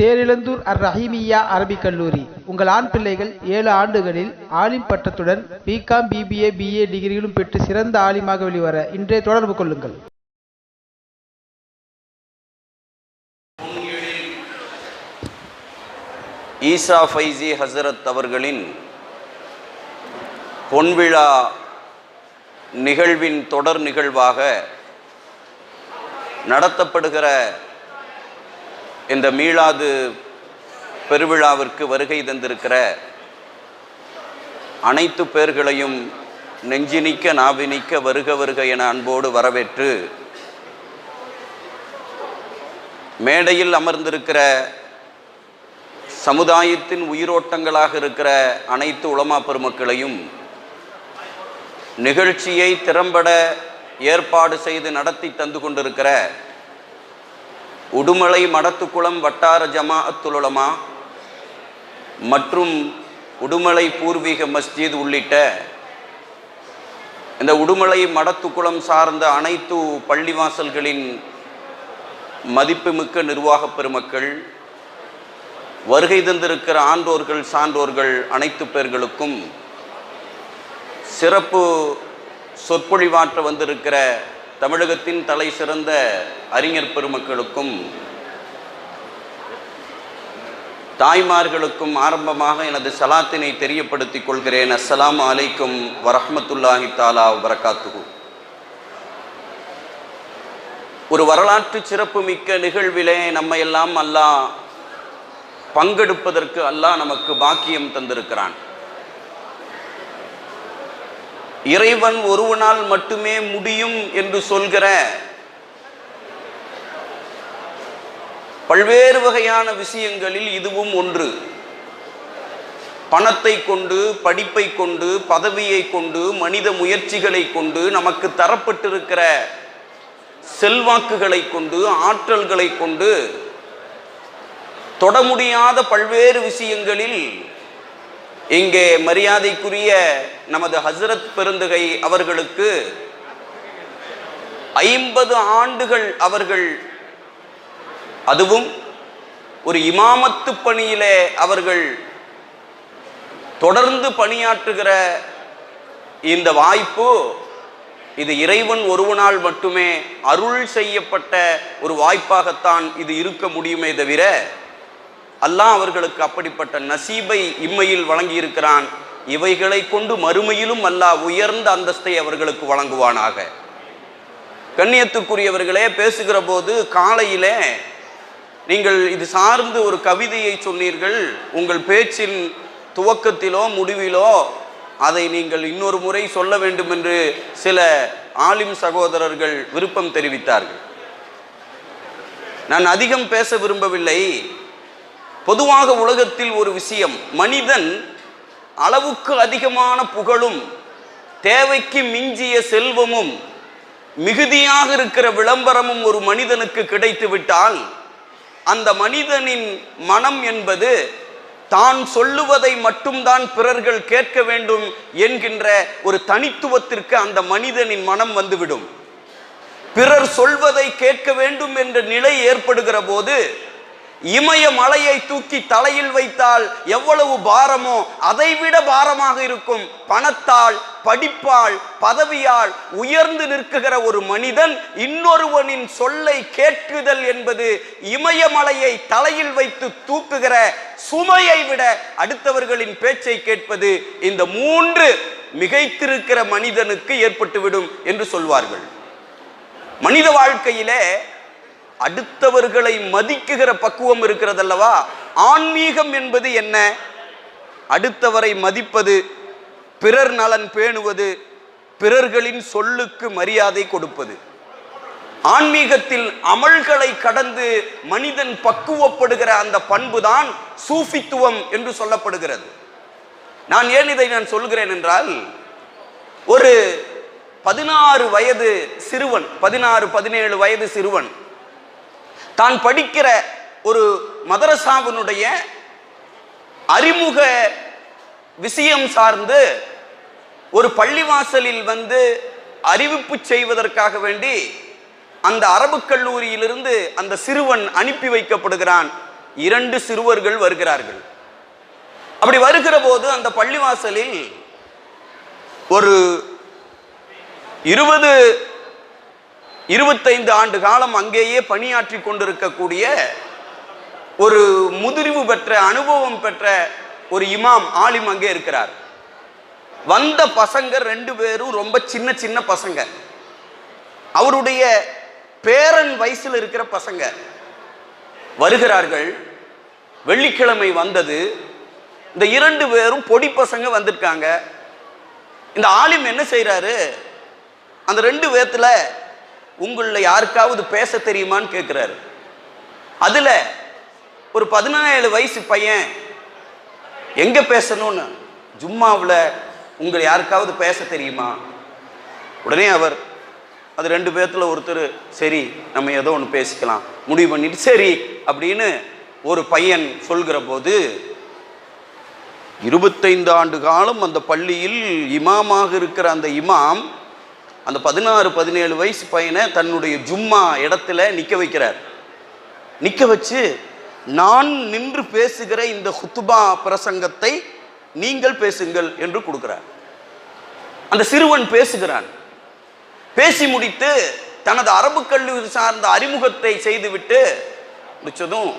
தேரிழந்தூர் அர் ரஹீமியா அரபிக் கல்லூரி. உங்கள் ஆண் பிள்ளைகள் ஏழு ஆண்டுகளில் ஆலிம் பட்டத்துடன் பிகாம் பிபிஏ பிஏ டிகிரிகளும் பெற்று சிறந்த ஆலிமாக வெளிவர இன்றே தொடர்பு கொள்ளுங்கள். ஈசா ஃபைசி ஹசரத் அவர்களின் பொன்விழா நிகழ்வின் தொடர் நிகழ்வாக நடத்தப்படுகிற இந்த மீளாது பெருவிழாவிற்கு வருகை தந்திருக்கிற அனைத்து பேர்களையும் நெஞ்சினிக்க நாவினிக்க வருக வருக என அன்போடு வரவேற்று மேடையில் அமர்ந்திருக்கிற சமுதாயத்தின் உயிரோட்டங்களாக இருக்கிற அனைத்து உளமா பெருமக்களையும் நிகழ்ச்சியை திறம்பட ஏற்பாடு செய்து நடத்தி தந்து கொண்டிருக்கிற உடுமலை மடத்துக்குளம் வட்டார ஜமாஅத்துல் உலமா மற்றும் உடுமலை பூர்வீக மஸ்ஜித் உள்ளிட்ட இந்த உடுமலை மடத்துக்குளம் சார்ந்த அனைத்து பள்ளிவாசல்களின் மதிப்புமிக்க நிர்வாகப் பெருமக்கள் வருகை தந்திருக்கிற ஆண்டோர்கள் சான்றோர்கள் அனைத்து பேர்களுக்கும் சிறப்பு சொற்பொழிவாற்ற வந்திருக்கிற தமிழகத்தின் தலை சிறந்த அறிஞர் பெருமக்களுக்கும் தாய்மார்களுக்கும் ஆரம்பமாக எனது சலாத்தினை தெரியப்படுத்திக் கொள்கிறேன். அஸ்லாம் அலைக்கும் வரஹமத்துல்லாஹி தாலா வரகாத்துகு ஒரு வரலாற்று சிறப்புமிக்க நிகழ்விலே நம்ம எல்லாம் அல்லாஹ் பங்கெடுப்பதற்கு அல்லாஹ் நமக்கு பாக்கியம் தந்திருக்கிறான். இறைவன் ஒருவனால் மட்டுமே முடியும் என்று சொல்கிற பல்வேறு வகையான விஷயங்களில் இதுவும் ஒன்று. பணத்தை கொண்டு படிப்பை கொண்டு பதவியை கொண்டு மனித முயற்சிகளை கொண்டு நமக்கு தரப்பட்டிருக்கிற செல்வாக்குகளை கொண்டு ஆற்றல்களை கொண்டு தொட முடியாத பல்வேறு விஷயங்களில் இங்கே மரியாதைக்குரிய நமது ஹசரத் பெருந்துகை அவர்களுக்கு ஐம்பது ஆண்டுகள் அவர்கள் அதுவும் ஒரு இமாமத்து பணியிலே அவர்கள் தொடர்ந்து பணியாற்றுகிற இந்த வாய்ப்பு இது இறைவன் ஒருவனால் மட்டுமே அருள் செய்யப்பட்ட ஒரு வாய்ப்பாகத்தான் இது இருக்க முடியுமே தவிர அல்லாஹ் அவர்களுக்கு அப்படிப்பட்ட நசீபை இம்மையில் வழங்கியிருக்கிறான். இவைகளை கொண்டு மறுமையிலும் அல்லாஹ் உயர்ந்த அந்தஸ்தை அவர்களுக்கு வழங்குவானாக. கண்ணியத்துக்குரியவர்களே பேசுகிற போது காலையிலே நீங்கள் இது சார்ந்து ஒரு கவிதையை சொன்னீர்கள். உங்கள் பேச்சின் துவக்கத்திலோ முடிவிலோ அதை நீங்கள் இன்னொரு முறை சொல்ல வேண்டும் என்று சில ஆலிம் சகோதரர்கள் விருப்பம் தெரிவித்தார்கள். நான் அதிகம் பேச விரும்பவில்லை. பொதுவாக உலகத்தில் ஒரு விஷயம் மனிதன் அளவுக்கு அதிகமான புகழும் தேவைக்கு மிஞ்சிய செல்வமும் மிகுதியாக இருக்கிற விளம்பரமும் ஒரு மனிதனுக்கு கிடைத்து விட்டால் அந்த மனிதனின் மனம் என்பது தான் சொல்லுவதை மட்டும்தான் பிறர்கள் கேட்க வேண்டும் என்கின்ற ஒரு தனித்துவத்திற்கு அந்த மனிதனின் மனம் வந்துவிடும். பிறர் சொல்வதை கேட்க வேண்டும் என்ற நிலை ஏற்படுகிற போது இமய மலையை தூக்கி தலையில் வைத்தால் எவ்வளவு பாரமோ அதைவிட பாரமாக இருக்கும். பணத்தால் படிப்பால் பதவியால் உயர்ந்து நிற்குகிற ஒரு மனிதன் இன்னொருவனின் சொல்லை கேட்குதல் என்பது இமயமலையை தலையில் வைத்து தூக்குகிற சுமையை விட அடுத்தவர்களின் பேச்சை கேட்பது இந்த மூன்று மிகைத்திருக்கிற மனிதனுக்கு ஏற்பட்டுவிடும் என்று சொல்வார்கள். மனித வாழ்க்கையிலே அடுத்தவர்களை மதிக்குகிற பக்குவம் இருக்கிறதல்லவா? ஆன்மீகம் என்பது என்ன? அடுத்தவரை மதிப்பது பிறர் நலன் பேணுவது பிறர்களின் சொல்லுக்கு மரியாதை கொடுப்பது. ஆன்மீகத்தில் அமல்களை கடந்து மனிதன் பக்குவப்படுகிற அந்த பண்புதான் சூஃபித்துவம் என்று சொல்லப்படுகிறது. நான் ஏன் இதை நான் சொல்கிறேன் என்றால் ஒரு பதினாறு வயது சிறுவன் பதினாறு பதினேழு வயது சிறுவன் தான் படிக்கிற ஒரு மதரசாவினுடைய அறிமுக விஷயம் சார்ந்து ஒரு பள்ளிவாசலில் வந்து அறிவிப்பு செய்வதற்காக வேண்டி அந்த அரபு கல்லூரியிலிருந்து அந்த சிறுவன் அனுப்பி வைக்கப்படுகிறான். இரண்டு சிறுவர்கள் வருகிறார்கள். அப்படி வருகிற போது அந்த பள்ளிவாசலில் ஒரு இருபது இருபத்தைந்து ஆண்டு காலம் அங்கேயே பணியாற்றி கொண்டிருக்கக்கூடிய ஒரு முதிர்வு பெற்ற அனுபவம் பெற்ற ஒரு இமாம் ஆலிம் அங்கே இருக்கிறார். வந்த பசங்க ரெண்டு பேரும் ரொம்ப சின்ன சின்ன பசங்க. அவருடைய பேரன் வயசில் இருக்கிற பசங்க. வருகிறார்கள். வெள்ளிக்கிழமை வந்தது. இந்த இரண்டு பேரும் பொடி பசங்க வந்திருக்காங்க. இந்த ஆலிம் என்ன செய்கிறாரு அந்த ரெண்டு பேத்துல உங்களில் யாருக்காவது பேச தெரியுமான்னு கேட்குறாரு அதில் ஒரு பதினேழு வயசு பையன் எங்கே பேசணும்னு ஜும்மாவில் உங்களை யாருக்காவது பேச தெரியுமா? உடனே அவர் அது ரெண்டு பேர்த்தில் ஒருத்தர் சரி நம்ம ஏதோ ஒன்று பேசிக்கலாம் முடிவு பண்ணிட்டு சரி அப்படின்னு ஒரு பையன் சொல்கிற போது இருபத்தைந்து ஆண்டு காலம் அந்த பள்ளியில் இமாமாக இருக்கிற அந்த இமாம் அந்த பதினாறு பதினேழு வயசு பையனை தன்னுடைய ஜும்மா இடத்துல நிற்க வைக்கிறார். நிற்க வச்சு நான் நின்று பேசுகிற இந்த ஹுத்துபா பிரசங்கத்தை நீங்கள் பேசுங்கள் என்று கொடுக்கிறார். அந்த சிறுவன் பேசுகிறான். பேசி முடித்து தனது அரபு கல்லூரி சார்ந்த அறிமுகத்தை செய்துவிட்டு முடிச்சதும்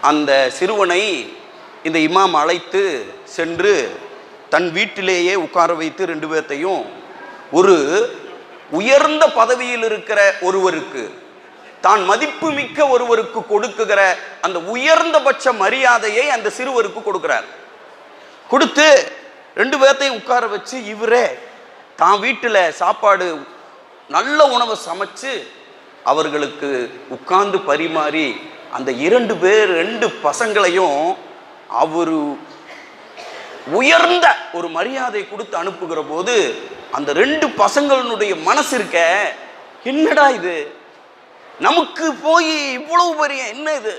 அந்த சிறுவனை இந்த இமாம் அழைத்து சென்று தன் வீட்டிலேயே உட்கார வைத்து ரெண்டு பேர்த்தையும் ஒரு உயர்ந்த பதவியில் இருக்கிற ஒருவருக்கு தான் மதிப்பு மிக்க ஒருவருக்கு கொடுக்குகிற அந்த உயர்ந்தபட்ச மரியாதையை அந்த சிறுவருக்கு கொடுக்கிறார். கொடுத்து ரெண்டு பேர்த்தையும் உட்கார வச்சு இவரே தான் வீட்டில் சாப்பாடு நல்ல உணவை சமைச்சு அவர்களுக்கு உட்கார்ந்து பரிமாறி அந்த இரண்டு பேர் ரெண்டு பசங்களையும் அவரு உயர்ந்த ஒரு மரியாதை கொடுத்து அனுப்புகிற போது அந்த ரெண்டு பசங்களுடைய மனசு இருக்க என்னடா இது? நமக்கு போய் இவ்வளவு பெரிய என்ன இது?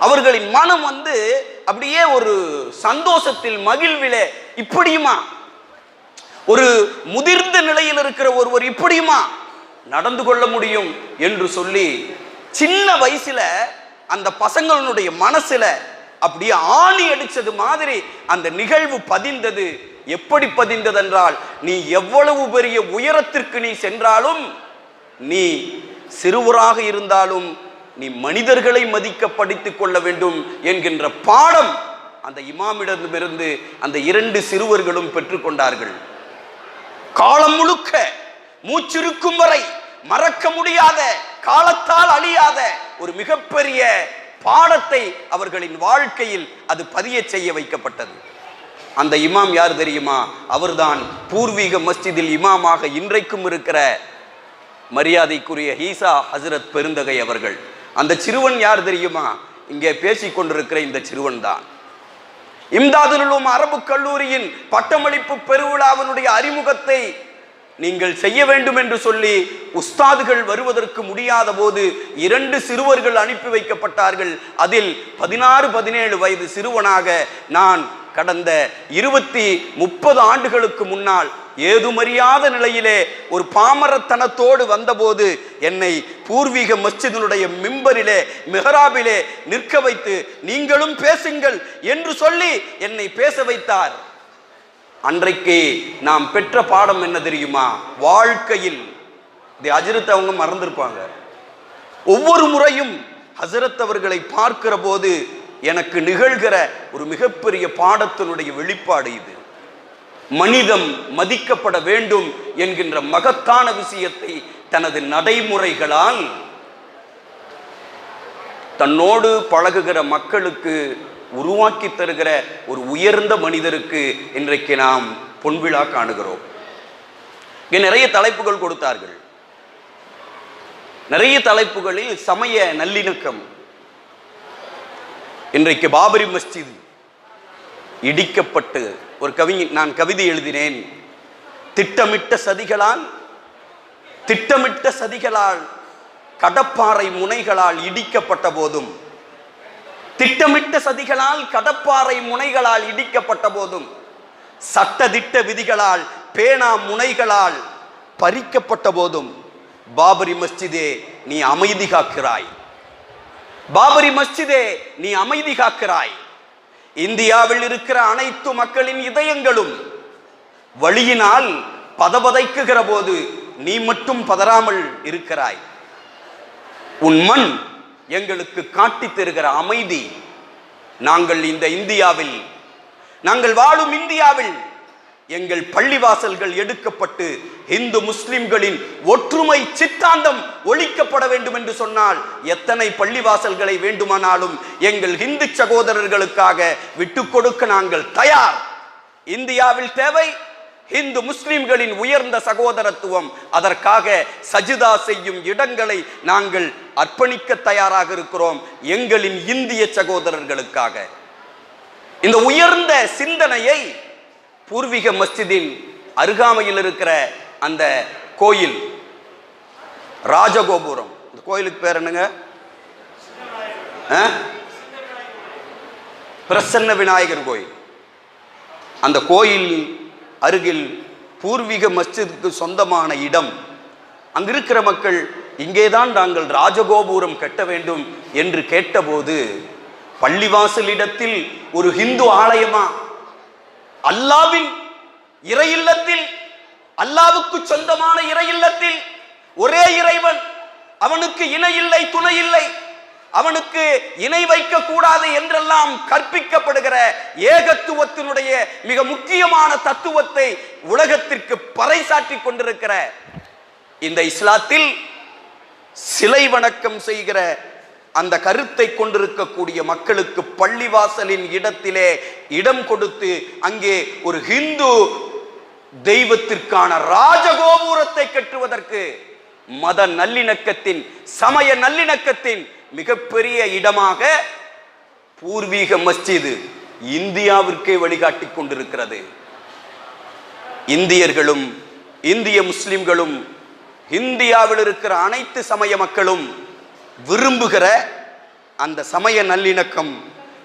அவர்களின் மனம் வந்து அப்படியே ஒரு சந்தோஷத்தில் மகிழ்விலே இப்படியுமா? ஒரு முதிர்ந்த நிலையில் இருக்கிற ஒருவர் இப்படியுமா நடந்து கொள்ள முடியும் என்று சொல்லி சின்ன வயசுல அந்த பசங்களுடைய மனசுல அப்படியே ஆணி அடிச்சது மாதிரி அந்த நிகழ்வு பதிந்தது. எப்படி பதிந்தது என்றால் நீ எவ்வளவு பெரிய உயரத்திற்கு நீ சென்றாலும் நீ சிறுவராக இருந்தாலும் நீ மனிதர்களை மதிக்க படித்துக் கொள்ள வேண்டும் என்கின்ற பாடம் அந்த இமாமிடமிருந்து அந்த இரண்டு சிறுவர்களும் பெற்றுக்கொண்டார்கள் காலம் முழுக்க மூச்சிருக்கும் வரை மறக்க முடியாத காலத்தால் அழியாத ஒரு மிகப்பெரிய பாடத்தை அவர்களின் வாழ்க்கையில் அது பதிய செய்ய வைக்கப்பட்டது. அந்த இமாம் யார் தெரியுமா? அவர்தான் பூர்வீக மஸ்ஜிதில் இமாமாக இன்றைக்கும் இருக்கிற மரியாதைக்குரிய ஹீசா ஹசரத் பெருந்தகை அவர்கள். அந்த சிறுவன் யார் தெரியுமா? இங்கே பேசிக் கொண்டிருக்கிற இந்த சிறுவன் தான் இம்தாதுலும் அரபு கல்லூரியின் பட்டமளிப்பு பெருவிழாவினுடைய அறிமுகத்தை நீங்கள் செய்ய வேண்டும் என்று சொல்லி உஸ்தாதுகள் வருவதற்கு முடியாத போது இரண்டு சிறுவர்கள் அனுப்பி வைக்கப்பட்டார்கள். அதில் பதினாறு பதினேழு வயது சிறுவனாக நான் கடந்த இருபத்தி முப்பது ஆண்டுகளுக்கு முன்னால் ஏதுமறியாத நிலையிலே ஒரு பாமரத்தனத்தோடு வந்தபோது என்னை பூர்வீக மஸ்ஜிதினுடைய மிம்பரிலே மெஹராபிலே நிற்க வைத்து நீங்களும் பேசுங்கள் என்று சொல்லி என்னை பேச வைத்தார். அன்றைக்கு நாம் பெற்ற பாடம் என்ன தெரியுமா? வாழ்க்கையில் இது அஜிரத்தை அவங்க மறந்திருப்பாங்க. ஒவ்வொரு முறையும் ஹசரத் அவர்களை பார்க்கிற போது எனக்கு நிகழ்கிற ஒரு மிகப்பெரிய பாடத்தினுடைய வெளிப்பாடு இது. மனிதம் மதிக்கப்பட வேண்டும் என்கின்ற மகத்தான விஷயத்தை தனது நடைமுறைகளால் தன்னோடு பழகுகிற மக்களுக்கு உருவாக்கி தருகிற ஒரு உயர்ந்த மனிதருக்கு இன்றைக்கு நாம் பொன்விழா காணுகிறோம். இங்கே நிறைய தலைப்புகள் கொடுத்தார்கள். நிறைய தலைப்புகளில் சமய நல்லிணக்கம். இன்றைக்கு பாபரி மஸ்ஜித் இடிக்கப்பட்டு ஒரு கவி நான் கவிதை எழுதினேன். திட்டமிட்ட சதிகளால் திட்டமிட்ட சதிகளால் கடப்பாறை முனைகளால் இடிக்கப்பட்ட போதும் திட்டமிட்ட சதிகளால் கடப்பாறை முனைகளால் இடிக்கப்பட்ட போதும் சட்டதிட்ட விதிகளால் பேனா முனைகளால் பறிக்கப்பட்ட போதும் பாபரி மஸ்ஜிதே நீ அமைதி காக்கிறாய். பாபரி மஸ்ஜிதே நீ அமைதி காக்கிறாய். இந்தியாவில் இருக்கிற அனைத்து மக்களின் இதயங்களும் வழியினால் பதபதைக்குகிற போது நீ மட்டும் பதறாமல் இருக்கிறாய். உன் மண் எங்களுக்கு காட்டித் தருகிற அமைதி நாங்கள் இந்த இந்தியாவில் நாங்கள் வாழும் இந்தியாவில் எங்கள் பள்ளிவாசல்கள் எடுக்கப்பட்டு இந்து முஸ்லிம்களின் ஒற்றுமை சித்தாந்தம் ஒழிக்கப்பட வேண்டும் என்று சொன்னால் எத்தனை பள்ளிவாசல்களை வேண்டுமானாலும் எங்கள் இந்து சகோதரர்களுக்காக விட்டுக் கொடுக்க நாங்கள் தயார். இந்தியாவில் தேவை இந்து முஸ்லிம்களின் உயர்ந்த சகோதரத்துவம். அதற்காக சஜிதா செய்யும் இடங்களை நாங்கள் அர்ப்பணிக்க தயாராக இருக்கிறோம் எங்களின் இந்திய சகோதரர்களுக்காக. இந்த உயர்ந்த சிந்தனையை பூர்வீக மஸ்ஜிதின் அருகாமையில் இருக்கிற அந்த கோயில் ராஜகோபுரம். இந்த கோயிலுக்கு பேர் என்னங்க? ஆ? பிரசன்ன விநாயகர் கோயில். அந்த கோயில் அருகில் பூர்வீக மஸ்ஜிதுக்கு சொந்தமான இடம். அங்கிருக்கிற மக்கள் இங்கேதான் நாங்கள் ராஜகோபுரம் கட்ட வேண்டும் என்று கேட்டபோது பள்ளிவாசலிடத்தில் ஒரு ஹிந்து ஆலயமா? அல்லாவின் இறை இல்லத்தில் அல்லாவுக்கு சொந்தமான இறை இல்லத்தில் ஒரே இறைவன் அவனுக்கு இணை இல்லை துணை இல்லை அவனுக்கு இணை வைக்க கூடாது என்றெல்லாம் கற்பிக்கப்படுகிற ஏகத்துவத்தினுடைய மிக முக்கியமான தத்துவத்தை உலகத்திற்கு பறைசாற்றி கொண்டிருக்கிற இந்த இஸ்லாத்தில் சிலை வணக்கம் செய்கிற அந்த கருத்தை கொண்டிருக்கக்கூடிய மக்களுக்கு பள்ளிவாசலின் இடத்திலே இடம் கொடுத்து அங்கே ஒரு ஹிந்து தெய்வத்திற்கான ராஜகோபுரத்தை கட்டுவதற்கு மத நல்லிணக்கத்தின் சமய நல்லிணக்கத்தின் மிகப்பெரிய இடமாக பூர்வீக மஸ்ஜிது இந்தியாவிற்கே வழிகாட்டி கொண்டிருக்கிறது. இந்தியர்களும் இந்திய முஸ்லிம்களும் இந்தியாவில் இருக்கிற அனைத்து சமய மக்களும் விரும்புகிற அந்த சமய நல்லிணக்கம்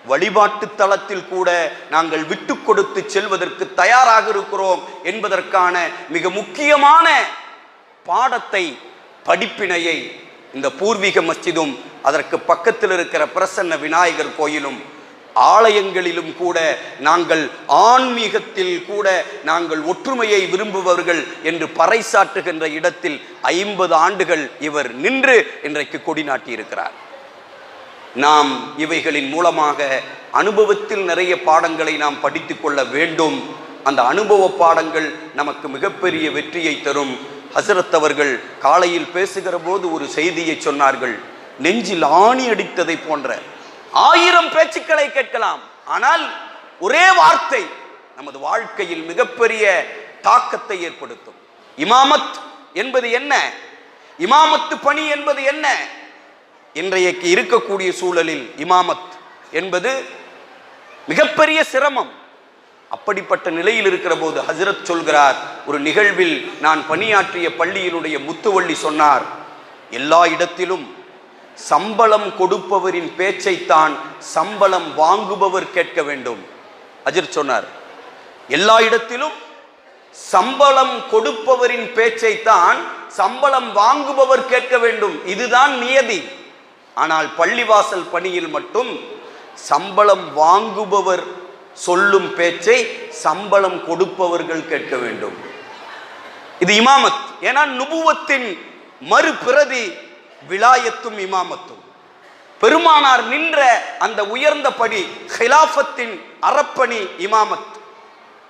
வழிபாட்டு தளத்தில் கூட நாங்கள் விட்டு கொடுத்து செல்வதற்கு தயாராக இருக்கிறோம் என்பதற்கான மிக முக்கியமான பாடத்தை படிப்பினையை இந்த பூர்வீக மஸ்ஜிதும் அதற்கு பக்கத்தில் இருக்கிற பிரசன்ன விநாயகர் கோயிலும் ஆலயங்களிலும் கூட நாங்கள் ஆன்மீகத்தில் கூட நாங்கள் ஒற்றுமையை விரும்புபவர்கள் என்று பறைசாற்றுகின்ற இடத்தில் ஐம்பது ஆண்டுகள் இவர் நின்று இன்றைக்கு கொடிநாட்டியிருக்கிறார் நாம் இவைகளின் மூலமாக அனுபவத்தில் நிறைய பாடங்களை நாம் படித்துக்கொள்ள வேண்டும். அந்த அனுபவ பாடங்கள் நமக்கு மிகப்பெரிய வெற்றியை தரும். ஹசரத் அவர்கள் காலையில் பேசுகிற போது ஒரு செய்தியை சொன்னார்கள். நெஞ்சில் ஆணி அடித்ததை போன்ற. ஆயிரம் பேச்சுக்களை கேட்கலாம். ஆனால் ஒரே வார்த்தை நமது வாழ்க்கையில் மிகப்பெரிய தாக்கத்தை ஏற்படுத்தும். இமாமத் என்பது என்ன? இமாமத்து பணி என்பது என்ன? இன்றைக்கு இருக்கக்கூடிய சூழலில் இமாமத் என்பது மிகப்பெரிய சிரமம். அப்படிப்பட்ட நிலையில் இருக்கிற போது ஹசரத் சொல்கிறார் ஒரு நிகழ்வில் நான் பணியாற்றிய பள்ளியினுடைய முத்துவள்ளி சொன்னார் எல்லா இடத்திலும் சம்பளம் கொடுப்பவரின் பேச்சைத்தான் சம்பளம் வாங்குபவர் கேட்க வேண்டும். அஜிர் சொன்னார் எல்லா இடத்திலும் சம்பளம் கொடுப்பவரின் பேச்சைத்தான் சம்பளம் வாங்குபவர் கேட்க வேண்டும். இதுதான் நியதி. ஆனால் பள்ளிவாசல் பணியில் மட்டும் சம்பளம் வாங்குபவர் சொல்லும் பேச்சை சம்பளம் கொடுப்பவர்கள் கேட்க வேண்டும். இது இமாமத். ஏன்னா நுபுவத்தின் மறுபிரதி விலாயத்தும் இமாமத்தும். பெருமானார் நின்ற அந்த உயர்ந்த படி ஹிலாஃபத்தின் அறப்பணி இமாமத்.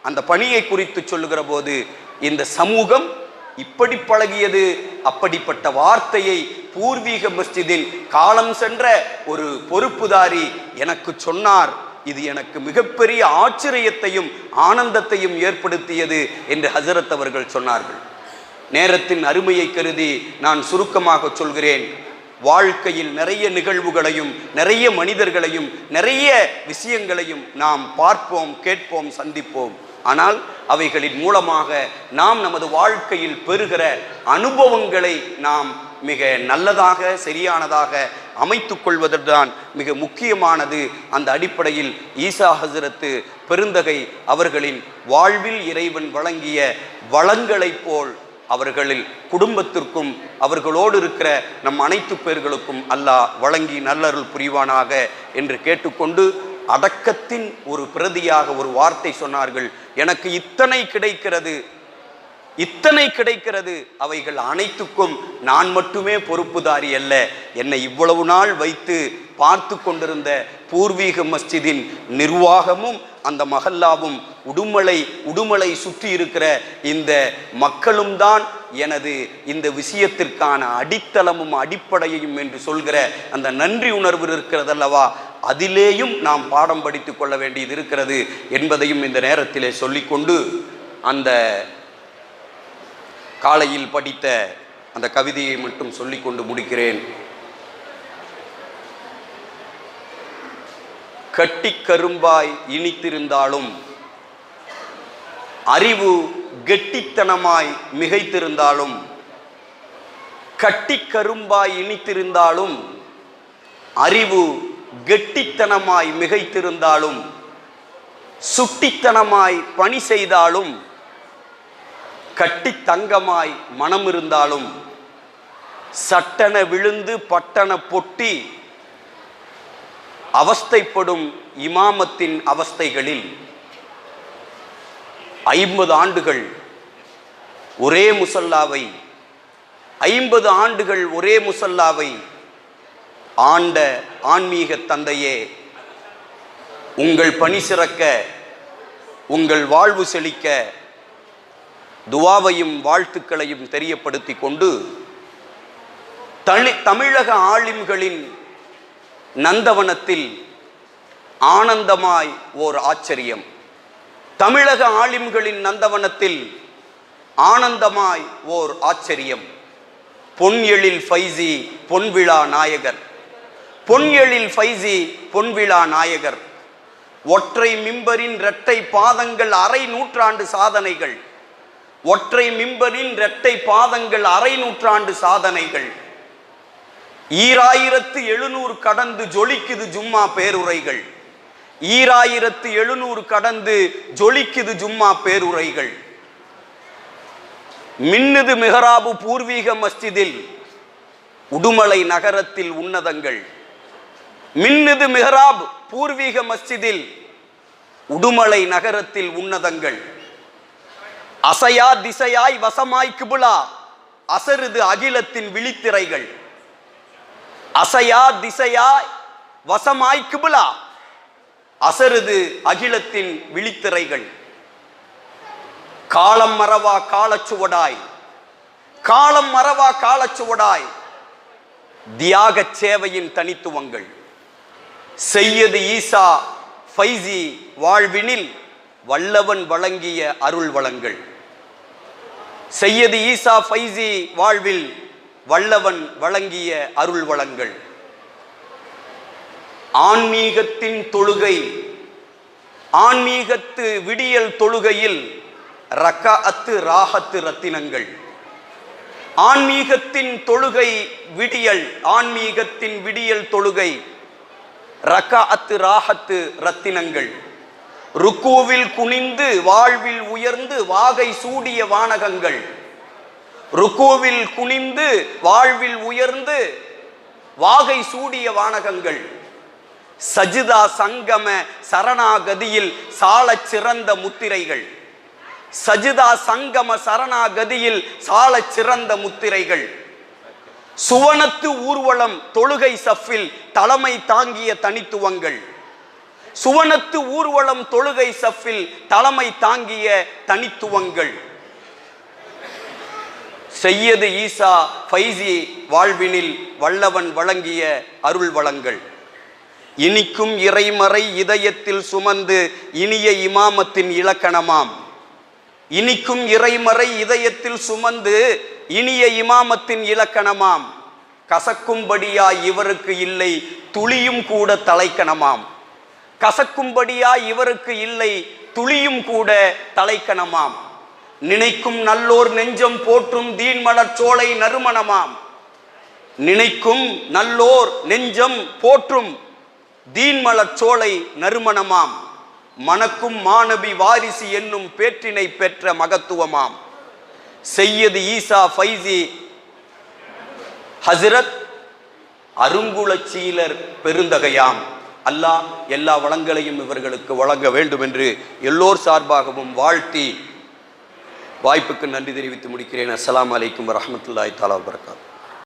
அந்த பணியை குறித்து சொல்லுகிற போது இந்த சமூகம் இப்படி பழகியது அப்படிப்பட்ட வார்த்தையை பூர்வீக மஸ்ஜிதின் காலம் சென்ற ஒரு பொறுப்புதாரி எனக்கு சொன்னார். இது எனக்கு மிகப்பெரிய ஆச்சரியத்தையும் ஆனந்தத்தையும் ஏற்படுத்தியது என்று ஹசரத் அவர்கள் சொன்னார்கள். நேரத்தின் அருமையை கருதி நான் சுருக்கமாக சொல்கிறேன். வாழ்க்கையில் நிறைய நிகழ்வுகளையும் நிறைய மனிதர்களையும் நிறைய விஷயங்களையும் நாம் பார்ப்போம் கேட்போம் சந்திப்போம். ஆனால் அவைகளின் மூலமாக நாம் நமது வாழ்க்கையில் பெறுகிற அனுபவங்களை நாம் மிக நல்லதாக சரியானதாக அமைத்து கொள்வதுதான் மிக முக்கியமானது அந்த அடிப்படையில் ஈசா ஹசரத்து பெருந்தகை அவர்களின் வாழ்வில் இறைவன் வழங்கிய வளங்களைப் போல் அவர்களில் குடும்பத்திற்கும் அவர்களோடு இருக்கிற நம் அனைத்து பேர்களுக்கும் அல்லாஹ் வழங்கி நல்லருள் புரிவானாக என்று கேட்டுக்கொண்டு அடக்கத்தின் ஒரு பிரதியாக ஒரு வார்த்தை சொன்னார்கள். எனக்கு இத்தனை கிடைக்கிறது. இத்தனை கிடைக்கிறது அவைகள் அனைத்துக்கும் நான் மட்டுமே பொறுப்புதாரி அல்ல. என்னை இவ்வளவு நாள் வைத்து பார்த்து கொண்டிருந்த பூர்வீக மஸ்ஜிதின் நிர்வாகமும் அந்த மஹல்லாவும் உடுமலை உடுமலை சுற்றி இருக்கிற இந்த மக்களும் தான் எனது இந்த விஷயத்திற்கான அடித்தளமும் அடிப்படையையும் என்று சொல்கிற அந்த நன்றி உணர்வு இருக்கிறதல்லவா? அதிலேயும் நாம் பாடம் படித்துக் கொள்ள வேண்டியது இருக்கிறது என்பதையும் இந்த நேரத்திலே சொல்லிக்கொண்டு அந்த காலையில் படித்த அந்த கவிதையை மட்டும் சொல்லிக்கொண்டு முடிக்கிறேன். கட்டிக் கரும்பாய் இனித்திருந்தாலும் அறிவு கெட்டித்தனமாய் மிகைத்திருந்தாலும் கட்டிக் கரும்பாய் இனித்திருந்தாலும் அறிவு கெட்டித்தனமாய் மிகைத்திருந்தாலும் சுட்டித்தனமாய் பணி செய்தாலும் கட்டி தங்கமாய் மனம் இருந்தாலும் சட்டன விழுந்து பட்டன பொட்டி அவஸ்தைப்படும் இமாமத்தின் அவஸ்தைகளில் ஐம்பது ஆண்டுகள் ஒரே முசல்லாவை ஐம்பது ஆண்டுகள் ஒரே முசல்லாவை ஆண்ட ஆன்மீக தந்தையே உங்கள் பணி சிறக்க உங்கள் வாழ்வு செழிக்க துவாவையும் வாழ்த்துக்களையும் தெரியப்படுத்தி கொண்டு தனி தமிழக ஆளிம்களின் நந்தவனத்தில் ஆனந்தமாய் ஓர் ஆச்சரியம். தமிழக ஆளிம்களின் நந்தவனத்தில் ஆனந்தமாய் ஓர் ஆச்சரியம். பொன் எழில் ஃபைசி பொன்விழா நாயகர். பொன் எழில் ஃபைசி பொன்விழா நாயகர். ஒற்றை மிம்பரின் இரட்டை பாதங்கள் அரை நூற்றாண்டு சாதனைகள். ஒற்றை மிம்பரின் இரட்டை பாதங்கள் அரை நூற்றாண்டு சாதனைகள். ஈராயிரத்து எழுநூறு கடந்து ஜொலிக்குது ஜும்மா பேருரைகள். ஈராயிரத்து எழுநூறு கடந்து ஜொலிக்குது ஜும்மா பேருரைகள். மின்னுது மிஹராபு பூர்வீக மஸ்ஜிதில் உடுமலை நகரத்தில் உன்னதங்கள். மின்னுது மிஹராப் பூர்வீக மஸ்ஜிதில் உடுமலை நகரத்தில் உன்னதங்கள். அசையா திசையாய் வசமாய் கிபுலா. அசருது அகிலத்தின் விழித்திரைகள். அசையா திசையாய் வசமாய் கிபுலா. அசருது அகிலத்தின் விழித்திரைகள். காலம் மறவா காலச்சுவடாய். காலம் மறவா காலச்சுவடாய். தியாக சேவையின் தனித்துவங்கள். செய்யது ஈசா ஃபைசி வாழ்வினில் வல்லவன் வழங்கிய அருள் வளங்கள். செய்யது ஈசா ஃபைசி வாழ்வில் வல்லவன் வழங்கிய அருள் வளங்கள். ஆன்மீகத்தின் தொழுகை ஆன்மீகத்து விடியல் தொழுகையில் ரக்காஅத்து ராகத்து ரத்தினங்கள். ஆன்மீகத்தின் தொழுகை விடியல் ஆன்மீகத்தின் விடியல் தொழுகை ரக்காஅத்து ராகத்து ரத்தினங்கள். ருக்குவில் குனிந்து வாழ்வில் உயர்ந்து வாகை சூடிய வானகங்கள். ருக்குவில் குனிந்து வாழ்வில் உயர்ந்து வாகை சூடிய வானகங்கள். சஜிதா சங்கம சரணாகதியில் சாலச் சிறந்த முத்திரைகள். சஜிதா சங்கம சரணாகதியில் சாலச் சிறந்த முத்திரைகள். சுவனத்து ஊர்வலம் தொழுகை சஃபில் தலைமை தாங்கிய தனித்துவங்கள். சுவனத்து ஊர்வலம் தொழுகை சஃபில் தலைமை தாங்கிய தனித்துவங்கள். செய்யது ஈசா ஃபைசி வாழ்வினில் வல்லவன் வழங்கிய அருள் வளங்கள். இனிக்கும் இறைமறை இதயத்தில் சுமந்து இனிய இமாமத்தின் இலக்கணமாம். இனிக்கும் இறைமறை இதயத்தில் சுமந்து இனிய இமாமத்தின் இலக்கணமாம். கசக்கும்படியா இவருக்கு இல்லை துளியும் கூட தலைக்கணமாம். கசக்கும்படியா இவருக்கு இல்லை துளியும் கூட தலைக்கணமாம். நினைக்கும் நல்லோர் நெஞ்சம் போற்றும் தீன்மலர் சோலை நறுமணமாம். நினைக்கும் நல்லோர் நெஞ்சம் போற்றும் தீன்மலர் சோலை நறுமணமாம். மணக்கும் மாணவி வாரிசு என்னும் பேற்றினை பெற்ற மகத்துவமாம். செய்யது ஈசா ஃபைசி. ஹசரத் அருங்குலச்சீலர் பெருந்தகையாம். அல்லாஹ் எல்லா வளங்களையும் இவர்களுக்கு வழங்க வேண்டும் என்று எல்லோர் சார்பாகவும் வாழ்த்தி வாய்ப்புக்கு நன்றி தெரிவித்து முடிக்கிறேன். அஸ்லாம் அலைக்கும் வரமத்துல்லாய் தாலா வபரகாத்துஹு